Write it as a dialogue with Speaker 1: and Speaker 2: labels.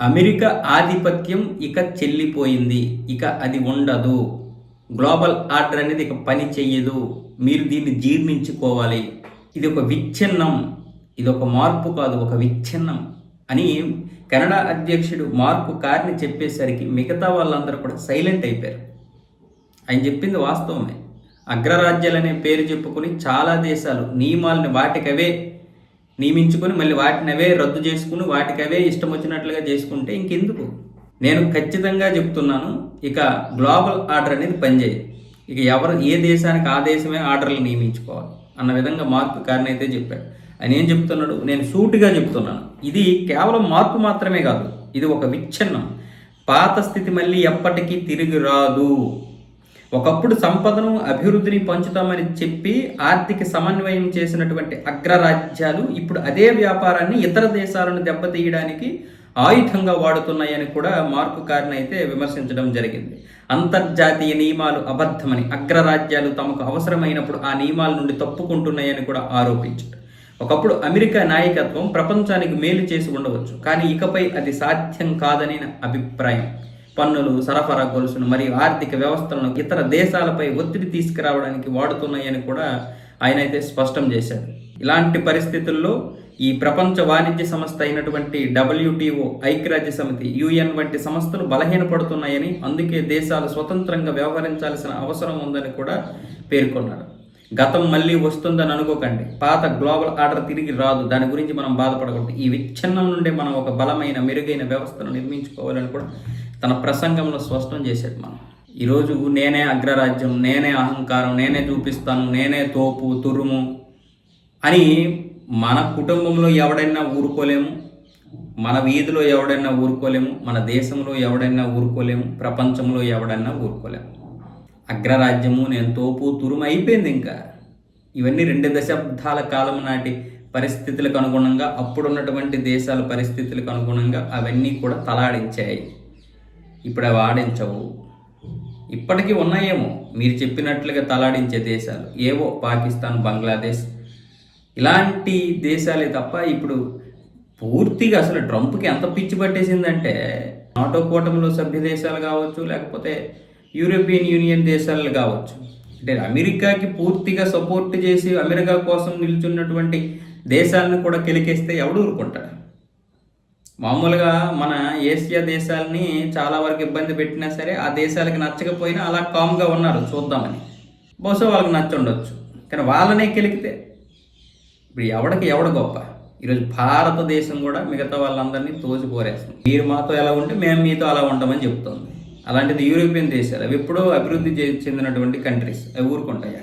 Speaker 1: America ఆధిపత్యం ఇక చెల్లిపోయింది. ఇక అది ఉండదు. గ్లోబల్ ఆర్డర్ అనేది ఇక పని చెయ్యదు. మీరు దీన్ని జీర్ణించుకోవాలి. ఇది ఒక విచ్ఛిన్నం. ఇది ఒక మార్పు కాదు ఒక విచ్ఛిన్నం అని కెనడా అధ్యక్షుడు మార్పు కార్ని చెప్పేసరికి మిగతా వాళ్ళందరూ కూడా సైలెంట్ అయిపోయారు. ఆయన చెప్పింది వాస్తవమే. అగ్రరాజ్యాలు అనే పేరు చెప్పుకొని చాలా దేశాలు నియమాలను వాటికవే నియమించుకొని మళ్ళీ వాటిని అవే రద్దు చేసుకుని వాటికవే ఇష్టం వచ్చినట్లుగా చేసుకుంటే ఇంకెందుకు? నేను ఖచ్చితంగా చెప్తున్నాను ఇక గ్లోబల్ ఆర్డర్ అనేది పనిచేయదు. ఇక ఎవరు ఏ దేశానికి ఆ దేశమే ఆర్డర్లు నియమించుకోవాలి అన్న విధంగా మార్పు కారణం అయితే చెప్పాడు ఆయన ఏం చెప్తున్నాడు? నేను సూటిగా చెప్తున్నాను. ఇది కేవలం మార్పు మాత్రమే కాదు ఇది ఒక విచ్ఛిన్నం. పాత స్థితి మళ్ళీ ఎప్పటికీ తిరిగి రాదు. ఒకప్పుడు సంపదను అభివృద్ధిని పంచుతామని చెప్పి ఆర్థిక సమన్వయం చేసినటువంటి అగ్రరాజ్యాలు ఇప్పుడు అదే వ్యాపారాన్ని ఇతర దేశాలను దెబ్బతీయడానికి ఆయుధంగా వాడుతున్నాయని కూడా మార్కు కారిన అయితే విమర్శించడం జరిగింది. అంతర్జాతీయ నియమాలు అబద్ధమని అగ్రరాజ్యాలు తమకు అవసరమైనప్పుడు ఆ నియమాల నుండి తప్పుకుంటున్నాయని కూడా ఆరోపించారు. ఒకప్పుడు అమెరికా నాయకత్వం ప్రపంచానికి మేలు చేసి ఉండవచ్చు కానీ ఇకపై అది సాధ్యం కాదని నా అభిప్రాయం. పన్నులు సరఫరా గొలుసును మరియు ఆర్థిక వ్యవస్థలను ఇతర దేశాలపై ఒత్తిడి తీసుకురావడానికి వాడుతున్నాయని కూడా ఆయన అయితే స్పష్టం చేశారు. ఇలాంటి పరిస్థితుల్లో ఈ ప్రపంచ వాణిజ్య సంస్థ అయినటువంటి డబ్ల్యూటీఓ ఐక్యరాజ్య సమితి యుఎన్ వంటి సంస్థలు బలహీనపడుతున్నాయని అందుకే దేశాలు స్వతంత్రంగా వ్యవహరించాల్సిన అవసరం ఉందని కూడా పేర్కొన్నారు. గతం మళ్ళీ వస్తుందని అనుకోకండి. పాత గ్లోబల్ ఆర్డర్ తిరిగి రాదు. దాని గురించి మనం బాధపడకూడదు. ఈ విచ్ఛిన్నం నుండి మనం ఒక బలమైన మెరుగైన వ్యవస్థను నిర్మించుకోవాలని కూడా తన ప్రసంగంలో స్పష్టం చేశాడు మనం. ఈరోజు నేనే అగ్రరాజ్యం నేనే అహంకారం నేనే చూపిస్తాను నేనే తోపు తురుము అని మన కుటుంబంలో ఎవడైనా ఊరుకోలేము మన వీధిలో ఎవడైనా ఊరుకోలేము మన దేశంలో ఎవడైనా ఊరుకోలేము ప్రపంచంలో ఎవడైనా ఊరుకోలేము. అగ్రరాజ్యము నేను తోపు తురుము అయిపోయింది ఇంకా. ఇవన్నీ రెండు దశాబ్దాల కాలం నాటి పరిస్థితులకు అనుగుణంగా అప్పుడున్నటువంటి దేశాల పరిస్థితులకు అనుగుణంగా అవన్నీ కూడా తలాడించాయి. ఇప్పుడు అవి ఆడించవు. ఇప్పటికీ ఉన్నాయేమో మీరు చెప్పినట్లుగా తలాడించే దేశాలు. ఏవో పాకిస్తాన్ బంగ్లాదేశ్. ఇలాంటి దేశాలే తప్ప ఇప్పుడు పూర్తిగా అసలు ట్రంప్కి ఎంత పిచ్చి పట్టేసిందంటే నాటో కూటమిలో సభ్య దేశాలు కావచ్చు లేకపోతే యూరోపియన్ యూనియన్ దేశాలు కావచ్చు. అంటే అమెరికాకి పూర్తిగా సపోర్ట్ చేసి అమెరికా కోసం నిల్చున్నటువంటి దేశాలను కూడా కెలికేస్తే ఎవడు ఊరుకుంటాడు? మామూలుగా మన ఏషియా దేశాలని చాలా వరకు ఇబ్బంది పెట్టినా సరే ఆ దేశాలకి నచ్చకపోయినా అలా కామ్గా ఉన్నారు చూద్దామని. బహుశా వాళ్ళకి నచ్చి ఉండొచ్చు కానీ వాళ్ళనే కెలికితే? ఇప్పుడు ఎవడికి ఎవడ గొప్ప? ఈరోజు భారతదేశం కూడా మిగతా వాళ్ళందరినీ తోసిపోరేస్తుంది. మీరు మాతో ఎలా ఉంటే మేము మీతో అలా ఉండమని చెప్తుంది. అలాంటిది యూరోపియన్ దేశాలు అవి ఎప్పుడో అభివృద్ధి చెందినటువంటి కంట్రీస్ అవి ఊరుకుంటాయా.